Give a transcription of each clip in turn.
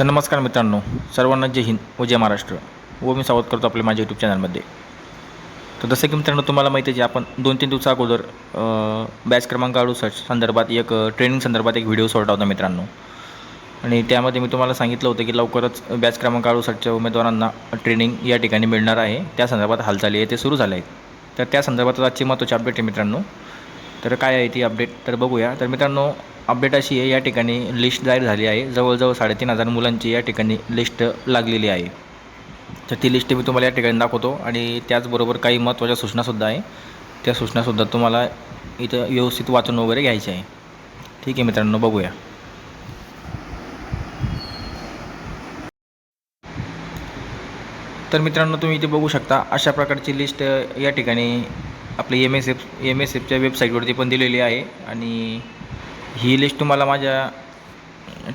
तर नमस्कार मित्रांनो सर्वांना जय हिंद व जय महाराष्ट्र. व मी स्वागत करतो आपल्या माझ्या यूट्यूब चॅनलमध्ये तर जसं की मित्रांनो तुम्हाला माहिती आहे जे आपण दोन तीन दिवसा अगोदर बॅच क्रमांक अडुसष्ट संदर्भात एक ट्रेनिंग संदर्भात एक व्हिडिओ सोडला होता मित्रांनो. आणि त्यामध्ये मी तुम्हाला सांगितलं होतं की लवकरच बॅच क्रमांक अडुसष्टच्या उमेदवारांना ट्रेनिंग या ठिकाणी मिळणार आहे. त्या संदर्भात हालचाली आहे ते सुरू झाले आहेत. तर त्या संदर्भात आजची महत्त्वाची अपडेट आहे मित्रांनो. तर काय आहे ती अपडेट तर बघूया. तर मित्रांनो अपडेट अशी आहे या ठिकाणी लिस्ट जाहीर झाली आहे. जवळजवळ साडेतीन हजार मुलांची या ठिकाणी लिस्ट लागलेली आहे. तर ती लिस्ट मी तुम्हाला या ठिकाणी दाखवतो. आणि त्याचबरोबर काही महत्त्वाच्या सूचनासुद्धा आहे. त्या सूचनासुद्धा तुम्हाला इथं व्यवस्थित वाचून वगैरे घ्यायचे आहे. ठीक आहे मित्रांनो बघूया. तर मित्रांनो तुम्ही इथे बघू शकता अशा प्रकारची लिस्ट या ठिकाणी आपली M S F M S एफच्या वेबसाईटवरती पण दिलेली आहे. आणि ही लिस्ट तुम्हाला माझ्या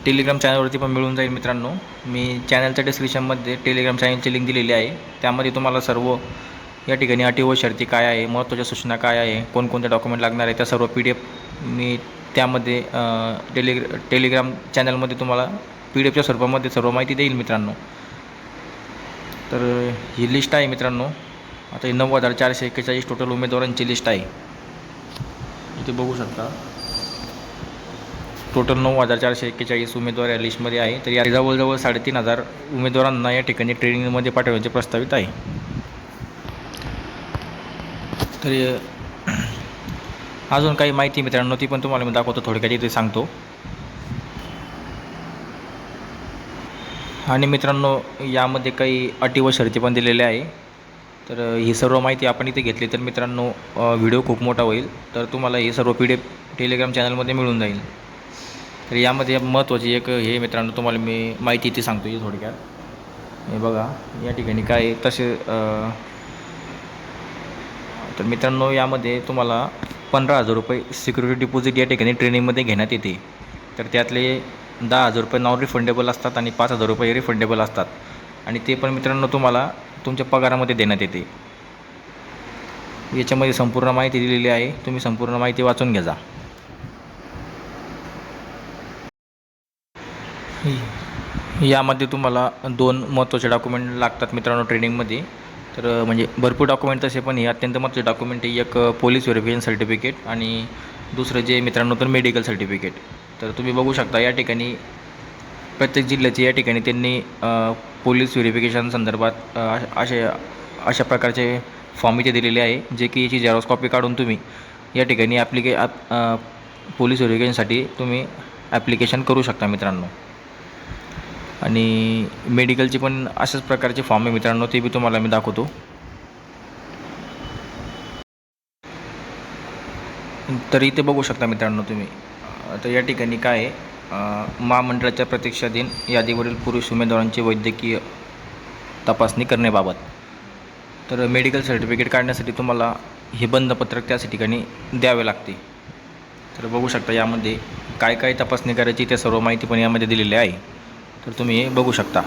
टेलिग्राम चॅनलवरती पण मिळून जाईल मित्रांनो. मी चॅनलच्या डिस्क्रिप्शनमध्ये टेलिग्राम चॅनलची लिंक दिलेली आहे. त्यामध्ये तुम्हाला सर्व या ठिकाणी अटी व शर्ती काय आहे महत्त्वाच्या सूचना काय आहे कोणकोणते डॉक्युमेंट लागणार आहे त्या सर्व पी डी एफ मी त्यामध्ये टेलिग्र टेलिग्राम चॅनलमध्ये तुम्हाला पी डी एफच्या स्वरूपामध्ये सर्व माहिती देईल मित्रांनो. तर ही लिस्ट आहे मित्रांनो. आता ही नऊ हजार चारशे एक्केचाळीस टोटल उमेदवारांची लिस्ट आहे. इथे बघू शकता. टोटल नऊ हजार चारशे एक्केचाळीस उमेदवार या लिस्टमध्ये आहे. तर या जवळजवळ साडेतीन हजार उमेदवारांना या ठिकाणी ट्रेनिंगमध्ये पाठवण्याचे प्रस्तावित आहे. तर अजून काही माहिती मित्रांनो ती पण तुम्हाला मी दाखवतो थोडक्यात इथे सांगतो. आणि मित्रांनो यामध्ये काही अटी व शर्ती पण दिलेल्या आहे. तर ही सर्व माहिती आपण इथे घेतली तर मित्रांनो व्हिडिओ खूप मोठा होईल. तर तुम्हाला हे सर्व पी डी एफ टेलिग्राम चॅनलमध्ये मिळून जाईल. तर यामध्ये महत्त्वाची एक हे मित्रांनो तुम्हाला मी माहिती इथे सांगतो ही थोडक्यात. हे बघा या ठिकाणी काय तसे तर मित्रांनो यामध्ये तुम्हाला पंधरा हजार रुपये सिक्युरिटी डिपॉझिट या ठिकाणी ट्रेनिंगमध्ये घेण्यात येते. तर त्यातले दहा हजार रुपये नॉन रिफंडेबल असतात आणि पाच हजार रुपये रिफंडेबल असतात. आणि ते पण मित्रांनो तुम्हाला तुमच्या पगारामध्ये देण्यात येते. याच्यामध्ये संपूर्ण माहिती दिलेली आहे. तुम्ही संपूर्ण माहिती वाचून घ्या यामध्ये तुम्हाला दोन महत्त्वाचे डॉक्युमेंट लागतात मित्रांनो ट्रेनिंगमध्ये तर म्हणजे भरपूर डॉक्युमेंट तसे पण हे अत्यंत महत्त्वाचे डॉक्युमेंट आहे. एक पोलीस व्हेरिफिकेशन सर्टिफिकेट आणि दुसरं जे मित्रांनो तर मेडिकल सर्टिफिकेट तर तुम्ही बघू शकता या ठिकाणी प्रत्येक जिल्ह्याचे या ठिकाणी त्यांनी पोलीस व्हेरिफिकेशन संदर्भात असे अशा प्रकारचे फॉर्म इथे दिलेले आहे. जे की याची झेरॉक्स कॉपी काढून तुम्ही या ठिकाणी ॲप्लिके ॲप पोलीस व्हेरिफिकेशनसाठी तुम्ही ॲप्लिकेशन करू शकता मित्रांनो. आणि मेडिकलचे पण अशाच प्रकारचे फॉर्म आहे मित्रांनो ते बी तुम्हाला मी दाखवतो. तर इथे बघू शकता मित्रांनो तुम्ही. तर या ठिकाणी काय आहे? महामंडळाच्या प्रतीक्षाधीन यादीवरील पुरुष उमेदवारांची वैद्यकीय तपासणी करण्याबाबत. तर मेडिकल सर्टिफिकेट काढण्यासाठी तुम्हाला हे बंधपत्रक त्याच ठिकाणी द्यावे लागते. तर बघू शकता यामध्ये काय काय तपासणी करायची त्या सर्व माहिती पण यामध्ये दिलेली आहे. तर तुम्ही हे बघू शकता.